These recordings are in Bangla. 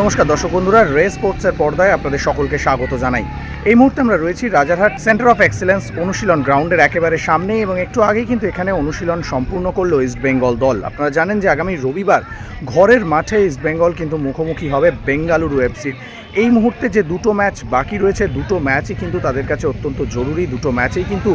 নমস্কার, দর্শক বন্ধুরা, রে স্পোর্টসের পর্দায় আপনাদের সকলকে স্বাগত জানাই। এই মুহূর্তে আমরা রয়েছি রাজারহাট সেন্টার অফ এক্সেলেন্স অনুশীলন গ্রাউন্ডের একেবারে সামনে এবং একটু আগেই কিন্তু এখানে অনুশীলন সম্পূর্ণ করল ইস্ট বেঙ্গল দল। আপনারা জানেন যে আগামী রবিবার ঘরের মাঠে ইস্ট বেঙ্গল কিন্তু মুখোমুখি হবে বেঙ্গালুরু এফসির এই মুহূর্তে যে দুটো ম্যাচ বাকি রয়েছে, দুটো ম্যাচই কিন্তু তাদের কাছে অত্যন্ত জরুরি, দুটো ম্যাচেই কিন্তু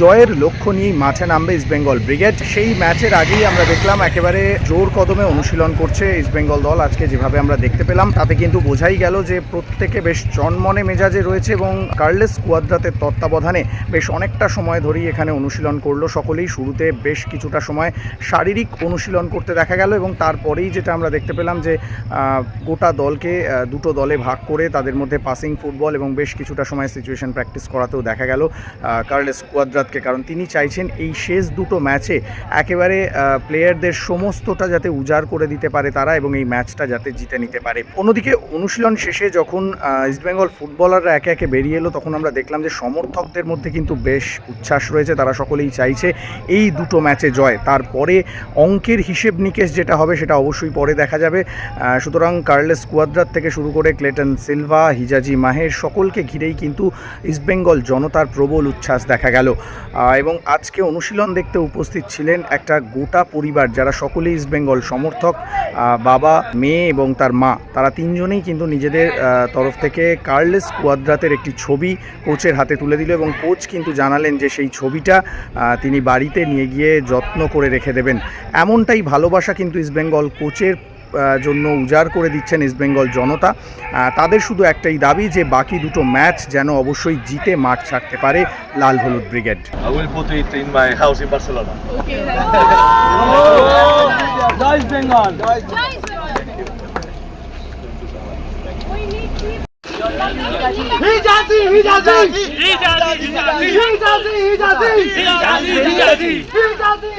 জয়ের লক্ষ্য নিয়েই মাঠে নামবে ইস্ট বেঙ্গল ব্রিগেড সেই ম্যাচের আগেই আমরা দেখলাম একেবারে জোর কদমে অনুশীলন করছে ইস্ট বেঙ্গল দল। আজকে যেভাবে আমরা দেখতে পেলাম তাতে কিন্তু বোঝাই গেল যে প্রত্যেকে বেশ চনমনে মেজাজে রয়েছে এবং কার্লেস কুয়াদ্রাতের তত্ত্বাবধানে বেশ অনেকটা সময় ধরেই এখানে অনুশীলন করল। সকলেই শুরুতে বেশ কিছুটা সময় শারীরিক অনুশীলন করতে দেখা গেল এবং তারপরেই যেটা আমরা দেখতে পেলাম যে গোটা দলকে দুটো দলে ভাগ করে তাদের মধ্যে পাসিং ফুটবল এবং বেশ কিছুটা সময় সিচুয়েশন প্র্যাকটিস করাতেও দেখা গেল কার্লেস কুয়াদ্রাতকে। কারণ তিনি চাইছেন এই শেষ দুটো ম্যাচে একেবারে প্লেয়ারদের সমস্তটা যাতে উজাড় করে দিতে পারে তারা এবং এই ম্যাচটা যাতে জিতে নিতে পারে। অন্যদিকে অনুশীলন শেষে যখন ইস্টবেঙ্গল ফুটবলাররা একে একে বেরিয়ে এলো, তখন আমরা দেখলাম যে সমর্থকদের মধ্যে কিন্তু বেশ উচ্ছ্বাস রয়েছে। তারা সকলেই চাইছে এই দুটো ম্যাচে জয়। তারপরে অঙ্কের হিসেব নিকেশ যেটা হবে, সেটা অবশ্যই পরে দেখা যাবে। সুতরাং কার্লেস কুয়াদ্রাত থেকে শুরু করে ক্লেটন সিলভা হিজাজি মাহের সকলকে ঘিরেই কিন্তু ইস্টবেঙ্গল জনতার প্রবল উচ্ছ্বাস দেখা গেল। এবং আজকে অনুশীলন দেখতে উপস্থিত ছিলেন একটা গোটা পরিবার, যারা সকলেই ইস্টবেঙ্গল সমর্থক। বাবা, মেয়ে এবং তার মা। তারা তিনজনেই কিন্তু নিজেদের তরফ থেকে কার্লেস কুয়াদ্রাতের একটি ছবি কোচের হাতে তুলে দিল এবং কোচ কিন্তু জানালেন যে সেই ছবিটা তিনি বাড়িতে নিয়ে গিয়ে যত্ন করে রেখে দেবেন। এমনটাই ভালোবাসা কিন্তু ইস্টবেঙ্গল কোচের জন্য উজাড় করে দিচ্ছেন ইস্টবেঙ্গল জনতা। তাদের শুধু একটাই দাবি যে বাকি দুটো ম্যাচ যেন অবশ্যই জিতে মাঠ ছাড়তে পারে লাল হলুদ brigade. Hijazi. Hijazi Hijazi. Hijazi Hijazi. Hijazi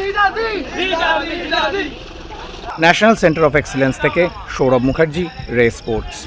Hijazi. National centre of excellence থেকে সৌরভ মুখার্জি রে স্পোর্টস